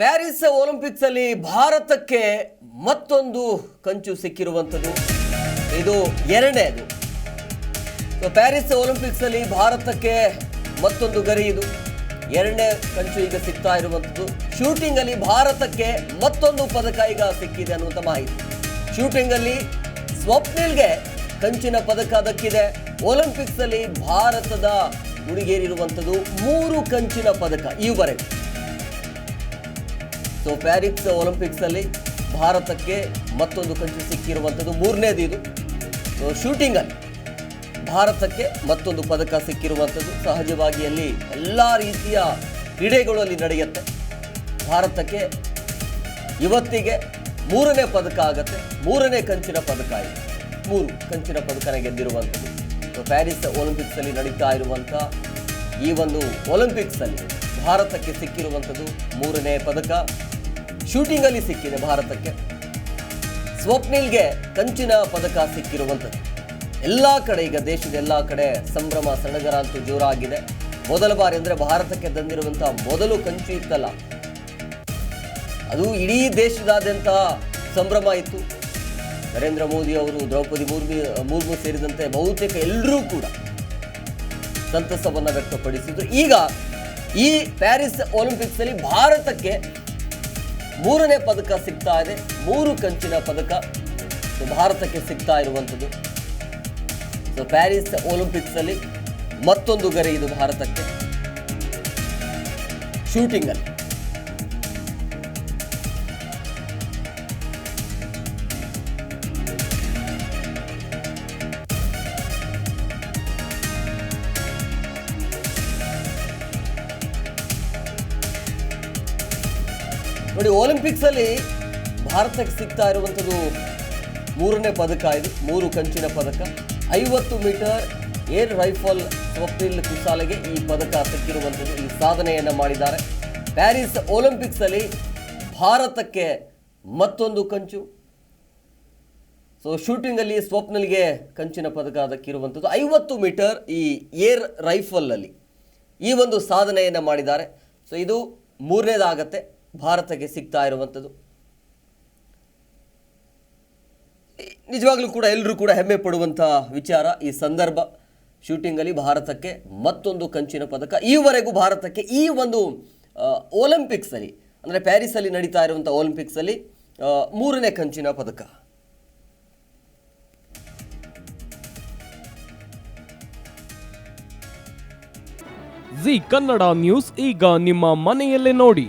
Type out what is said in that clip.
Paris Olympics ಅಲ್ಲಿ ಭಾರತಕ್ಕೆ ಮತ್ತೊಂದು ಕಂಚು ಸಿಕ್ಕಿರುವಂಥದ್ದು. ಇದು ಎರಡನೇದು. ಪ್ಯಾರಿಸ್ ಒಲಿಂಪಿಕ್ಸ್ ಅಲ್ಲಿ ಭಾರತಕ್ಕೆ ಮತ್ತೊಂದು ಗರಿ ಇದು. ಎರಡನೇ ಕಂಚು ಈಗ ಸಿಗ್ತಾ ಇರುವಂಥದ್ದು. ಶೂಟಿಂಗ್ ಅಲ್ಲಿ ಭಾರತಕ್ಕೆ ಮತ್ತೊಂದು ಪದಕ ಈಗ ಸಿಕ್ಕಿದೆ ಅನ್ನುವಂಥ ಮಾಹಿತಿ. ಶೂಟಿಂಗ್ ಅಲ್ಲಿ ಸ್ವಪ್ನಿಲ್ಗೆ ಕಂಚಿನ ಪದಕ ದಕ್ಕಿದೆ. ಒಲಿಂಪಿಕ್ಸ್ ಅಲ್ಲಿ ಭಾರತದ ಹುಡುಗೇರಿರುವಂಥದ್ದು ಮೂರು ಕಂಚಿನ ಪದಕ ಈವರೆಗೆ ಸೊ ಪ್ಯಾರಿಸ್ ಒಲಿಂಪಿಕ್ಸಲ್ಲಿ ಭಾರತಕ್ಕೆ ಮತ್ತೊಂದು ಕಂಚು ಸಿಕ್ಕಿರುವಂಥದ್ದು ಮೂರನೇದು ಇದು. ಸೊ ಶೂಟಿಂಗಲ್ಲಿ ಭಾರತಕ್ಕೆ ಮತ್ತೊಂದು ಪದಕ ಸಿಕ್ಕಿರುವಂಥದ್ದು. ಸಹಜವಾಗಿ ಅಲ್ಲಿ ಎಲ್ಲ ರೀತಿಯ ಕ್ರೀಡೆಗಳು ಅಲ್ಲಿ ನಡೆಯುತ್ತೆ. ಭಾರತಕ್ಕೆ ಇವತ್ತಿಗೆ ಮೂರನೇ ಪದಕ ಆಗುತ್ತೆ. ಮೂರನೇ ಕಂಚಿನ ಪದಕ ಇದೆ. ಮೂರು ಕಂಚಿನ ಪದಕನ ಗೆದ್ದಿರುವಂಥದ್ದು. ಸೊ ಪ್ಯಾರಿಸ್ ಒಲಿಂಪಿಕ್ಸಲ್ಲಿ ನಡೀತಾ ಇರುವಂಥ ಈ ಒಂದು ಒಲಿಂಪಿಕ್ಸಲ್ಲಿ ಭಾರತಕ್ಕೆ ಸಿಕ್ಕಿರುವಂಥದ್ದು ಮೂರನೇ ಪದಕ. ಶೂಟಿಂಗ್ ಅಲ್ಲಿ ಸಿಕ್ಕಿದೆ ಭಾರತಕ್ಕೆ. ಸ್ವಪ್ನಿಲ್ಗೆ ಕಂಚಿನ ಪದಕ ಸಿಕ್ಕಿರುವಂಥದ್ದು. ಎಲ್ಲ ಕಡೆ ಈಗ ದೇಶದ ಎಲ್ಲ ಕಡೆ ಸಂಭ್ರಮ ಸಡಗರ ಅಂತೂ ಜೋರಾಗಿದೆ. ಮೊದಲ ಬಾರಿ ಅಂದರೆ ಭಾರತಕ್ಕೆ ತಂದಿರುವಂತಹ ಮೊದಲು ಕಂಚು ಇತ್ತಲ್ಲ. ಅದು ಇಡೀ ದೇಶದಾದ್ಯಂತ ಸಂಭ್ರಮ ಇತ್ತು. ನರೇಂದ್ರ ಮೋದಿ ಅವರು, ದ್ರೌಪದಿ ಮುರ್ಮು ಮುರ್ಮು ಸೇರಿದಂತೆ ಬಹುತೇಕ ಎಲ್ಲರೂ ಕೂಡ ಸಂತಸವನ್ನು ವ್ಯಕ್ತಪಡಿಸಿದ್ರು. ಈಗ ಈ ಪ್ಯಾರಿಸ್ ಒಲಿಂಪಿಕ್ಸ್ ಅಲ್ಲಿ ಭಾರತಕ್ಕೆ ಮೂರನೇ ಪದಕ ಸಿಗ್ತಾ ಇದೆ. ಮೂರು ಕಂಚಿನ ಪದಕ ಭಾರತಕ್ಕೆ ಸಿಗ್ತಾ ಇರುವಂಥದ್ದು. ಸೊ ಪ್ಯಾರಿಸ್ ಒಲಿಂಪಿಕ್ಸ್ ಅಲ್ಲಿ ಮತ್ತೊಂದು ಗರಿ ಇದು ಭಾರತಕ್ಕೆ. ಶೂಟಿಂಗ್ ನೋಡಿ ಒಲಿಂಪಿಕ್ಸ್ ಅಲ್ಲಿ ಭಾರತಕ್ಕೆ ಸಿಗ್ತಾ ಇರುವಂಥದ್ದು ಮೂರನೇ ಪದಕ ಇದು, ಮೂರು ಕಂಚಿನ ಪದಕ. ಐವತ್ತು ಮೀಟರ್ ಏರ್ ರೈಫಲ್ ಸ್ವಪ್ನಿಲ್ ಕುಸಾಲೆಗೆ ಈ ಪದಕ ಸಿಕ್ಕಿರುವಂಥದ್ದು, ಈ ಸಾಧನೆಯನ್ನು ಮಾಡಿದ್ದಾರೆ. ಪ್ಯಾರಿಸ್ ಒಲಿಂಪಿಕ್ಸ್ ಅಲ್ಲಿ ಭಾರತಕ್ಕೆ ಮತ್ತೊಂದು ಕಂಚು. ಸೊ ಶೂಟಿಂಗಲ್ಲಿ ಸ್ವಪ್ನಲ್ಗೆ ಕಂಚಿನ ಪದಕ ಅದಕ್ಕಿರುವಂಥದ್ದು. ಐವತ್ತು ಮೀಟರ್ ಈ ಏರ್ ರೈಫಲಲ್ಲಿ ಈ ಒಂದು ಸಾಧನೆಯನ್ನು ಮಾಡಿದ್ದಾರೆ. ಸೊ ಇದು ಮೂರನೇದಾಗತ್ತೆ. ಭಾರತಕ್ಕೆ ಸಿಗ್ತಾ ಇರುವಂಥದ್ದು. ನಿಜವಾಗ್ಲೂ ಕೂಡ ಎಲ್ಲರೂ ಕೂಡ ಹೆಮ್ಮೆ ಪಡುವಂಥ ವಿಚಾರ ಈ ಸಂದರ್ಭ. ಶೂಟಿಂಗಲ್ಲಿ ಭಾರತಕ್ಕೆ ಮತ್ತೊಂದು ಕಂಚಿನ ಪದಕ. ಈವರೆಗೂ ಭಾರತಕ್ಕೆ ಈ ಒಂದು ಒಲಿಂಪಿಕ್ಸಲ್ಲಿ, ಅಂದರೆ ಪ್ಯಾರಿಸಲ್ಲಿ ನಡೀತಾ ಇರುವಂಥ ಒಲಿಂಪಿಕ್ಸಲ್ಲಿ ಮೂರನೇ ಕಂಚಿನ ಪದಕ. ಜಿ ಕನ್ನಡ ನ್ಯೂಸ್ ಈಗ ನಿಮ್ಮ ಮನೆಯಲ್ಲೇ ನೋಡಿ.